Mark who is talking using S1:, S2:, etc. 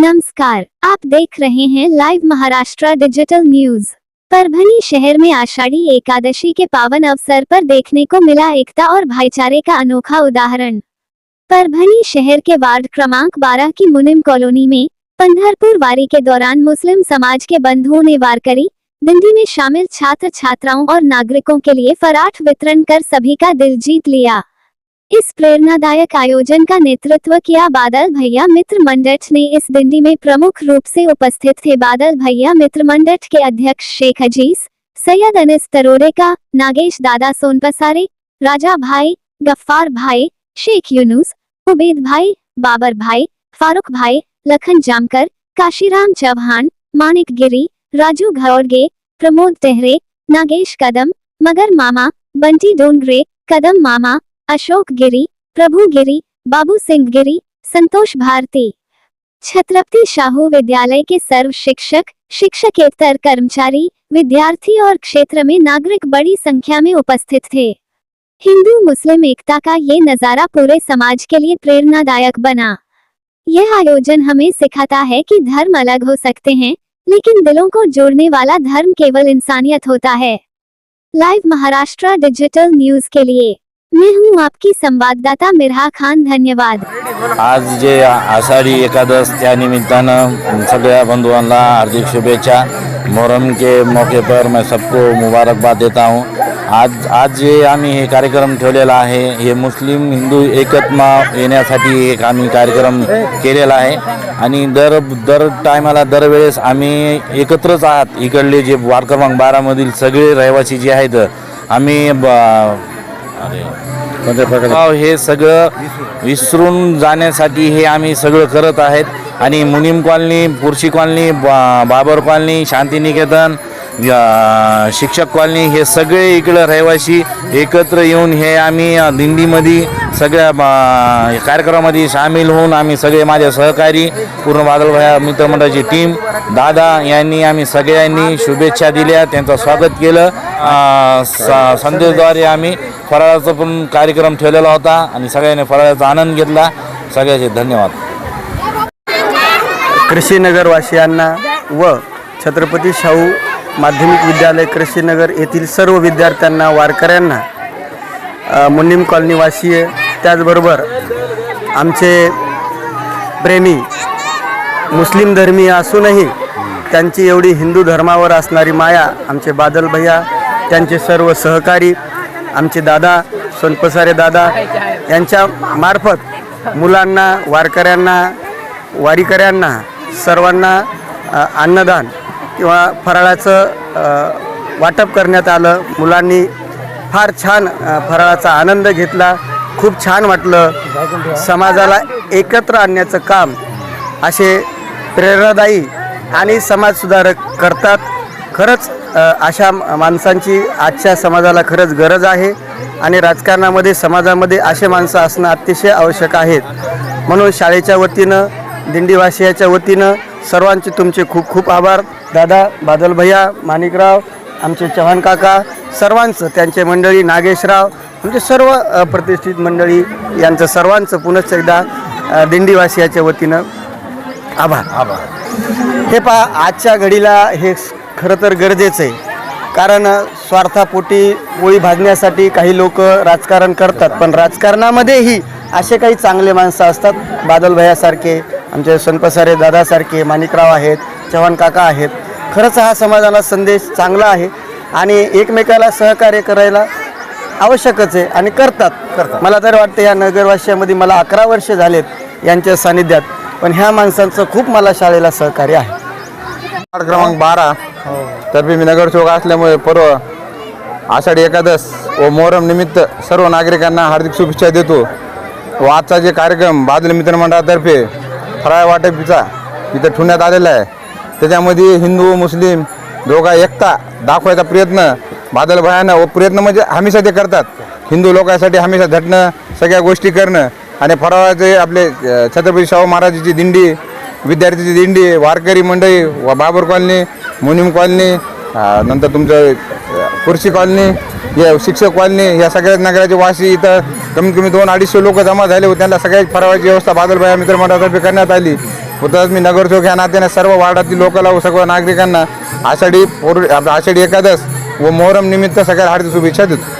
S1: नमस्कार, आप देख रहे हैं live Maharashtra digital news Parbhani शहर में आषाढ़ी एकादशी के पावन अवसर पर देखने को मिला एकता और भाईचारे का अनोखा उदाहरण। परभनी शहर के वार्ड क्रमांक 12 की मुनिम कॉलोनी में पंधरपुर वारी के दौरान मुस्लिम समाज के बंधुओं ने वारकरी, दिंडी में शामिल छात्र छात्राओं और नागरिकों के लिए फराठ वितरण कर सभी का दिल जीत लिया। इस प्रेरणादायक आयोजन का नेतृत्व किया बादल भैया मित्र मंडट ने। इस दिंडी में प्रमुख रूप से उपस्थित थे बादल भैया मित्र मंडट के अध्यक्ष शेख अज़ीज़ सैयद अनिस तरोरे का नागेश दादा सोनपसारे, राजा भाई, गफ्फार भाई, शेख यूनुस, उबेद भाई, बाबर भाई, फारूक भाई, लखन जामकर, काशीराम चौहान, मानिक गिरी, राजू घोड़गे, प्रमोद तेहरे नागेश कदम, मगर मामा, बंटी डोंगरे, कदम मामा अशोक गिरी, प्रभु गिरी, बाबू सिंह गिरी, संतोष भारती। छत्रपति शाहू विद्यालय के सर्व शिक्षक शिक्षकेतर कर्मचारी, विद्यार्थी और क्षेत्र में नागरिक बड़ी संख्या में उपस्थित थे। हिंदू, मुस्लिम एकता का ये नज़ारा पूरे समाज के लिए प्रेरणादायक बना। यह आयोजन हमें सिखाता है कि धर्म अलग हो सकते हैं, लेकिन दिलों को जोड़ने वाला धर्म केवल इंसानियत होता है। लाइव महाराष्ट्र डिजिटल न्यूज़ के लिए। मैं हूं आपकी संवाददाता मिरहा खान धन्यवाद।
S2: आज जे आषाढी एकादश त्या निमित्तानं सगळ्या बंधुओं हार्दिक शुभेच्छा. मोहरम के मौके पर मैं सबको मुबारकबाद देता हूँ. आज आज जे आम्ही हे कार्यक्रम ठेवलेला आहे हे मुस्लिम हिंदू एकत्मा येण्यासाठी एक आम्ही कार्यक्रम केलेला आहे. आणि दर दर टायमाला दरवेळेस आम्ही एकत्रच आहात. इकडले जे वार क्रमांक बारामधील सगळे रहिवासी जे आहेत आम्ही भाव हे सगळं विसरून जाण्यासाठी हे आम्ही सगळं करत आहेत. आणि मुनीम कॉलनी पुरशी कॉलनी बा बाबर कॉलनी शांतिनिकेतन शिक्षक कॉलनी हे सगळे इकडं रहिवासी एकत्र येऊन हे आम्ही दिंडीमध्ये सगळ्या कार्यक्रमामध्ये सामील होऊन आम्ही सगळे माझे सहकारी पूर्ण बादलभाया मित्रमंडळाची टीम दादा यांनी आम्ही सगळ्यांनी शुभेच्छा दिल्या त्यांचं स्वागत केलं. स- संदेशद्वारे आम्ही फराळाचा पण कार्यक्रम ठेवलेला होता आणि सगळ्यांनी फराळाचा आनंद घेतला. सगळ्याचे धन्यवाद.
S3: कृषीनगरवासियांना व छत्रपती शाहू माध्यमिक विद्यालय कृषीनगर येथील सर्व विद्यार्थ्यांना वारकऱ्यांना मुन्नीम कॉलनीवासीय त्याचबरोबर आमचे प्रेमी मुस्लिम धर्मीय असूनही त्यांची एवढी हिंदू धर्मावर असणारी माया आमचे बादल भैया त्यांचे सर्व सहकारी आमचे दादा सोनपसारे दादा यांच्या मार्फत मुलांना वारकऱ्यांना वारीकऱ्यांना सर्वांना अन्नदान किंवा फराळाचं वाटप करण्यात आलं. मुलांनी फार छान फराळाचा आनंद घेतला. खूप छान वाटलं. समाजाला एकत्र आणण्याचं काम असे प्रेरणादायी आणि समाजसुधारक करतात. खरंच अशा माणसांची आजच्या समाजाला खरंच गरज आहे आणि राजकारणामध्ये समाजामध्ये असे माणसं असणं अतिशय आवश्यक आहेत. म्हणून शाळेच्या वतीनं दिंडीवासियाच्या वतीनं सर्वांचे तुमचे खूप खूप आभार. दादा बादल भैया माणिकराव आमचे चव्हाण काका सर्वांचं त्यांचे मंडळी नागेशराव म्हणजे सर्व प्रतिष्ठित मंडळी यांचं सर्वांचं पुनश्च एकदा दिंडीवासियाच्या वतीनं आभार. आभार. हे पहा आजच्या घडीला हे खरं तर गरजेचं आहे. कारण स्वार्थापोटी पोळी भाजण्यासाठी काही लोक राजकारण करतात. पण राजकारणामध्येही असे काही चांगले माणसं असतात बादलभयासारखे आमचे सोनपसारे दादासारखे माणिकराव आहेत चव्हाण काका आहेत. खरंच हा समाजाला संदेश चांगला आहे आणि एकमेकाला सहकार्य करायला आवश्यकच आहे आणि करतात. करतात. मला तर वाटतं या नगरवासियामध्ये मला अकरा वर्ष झालेत यांच्या सानिध्यात पण ह्या माणसांचं खूप मला शाळेला सहकार्य आहे.
S4: वार्ड क्रमांक बारा. तर्फे मी नगरसेवक असल्यामुळे पर्व आषाढी एकादश व मोहरम निमित्त सर्व नागरिकांना हार्दिक शुभेच्छा देतो. व आजचा जे कार्यक्रम बादल मित्रमंडळातर्फे फराळ वाटपीचा इथं ठेवण्यात आलेला आहे. त्याच्यामध्ये हिंदू मुस्लिम दोघा एकता दाखवायचा प्रयत्न बादल भयानं व प्रयत्न म्हणजे हमेशा ते करतात. हिंदू लोकांसाठी हमेशा झटणं सगळ्या गोष्टी करणं आणि फराळाचे आपले छत्रपती शाहू महाराजाची दिंडी विद्यार्थ्याची दिंडी वारकरी मंडळी व बाबर कॉलनी मुनिम कॉलनी नंतर तुमचं अ, कुर्शी कॉलनी या शिक्षक कॉलनी या सगळ्या नगराचे वाशी इथं कमीत कमी दोन अडीचशे लोक जमा झाले होते. त्यांना सगळ्यात फरावाची व्यवस्था बादलभाया मित्र मंडळातर्फे करण्यात आली. तसंच मी नगरसेवक या नात्याने सर्व वार्डातील लोकांना व सर्व नागरिकांना आषाढी पौर् आषाढी एकादश व मोहरम निमित्त सगळ्या हार्दिक शुभेच्छा देतो.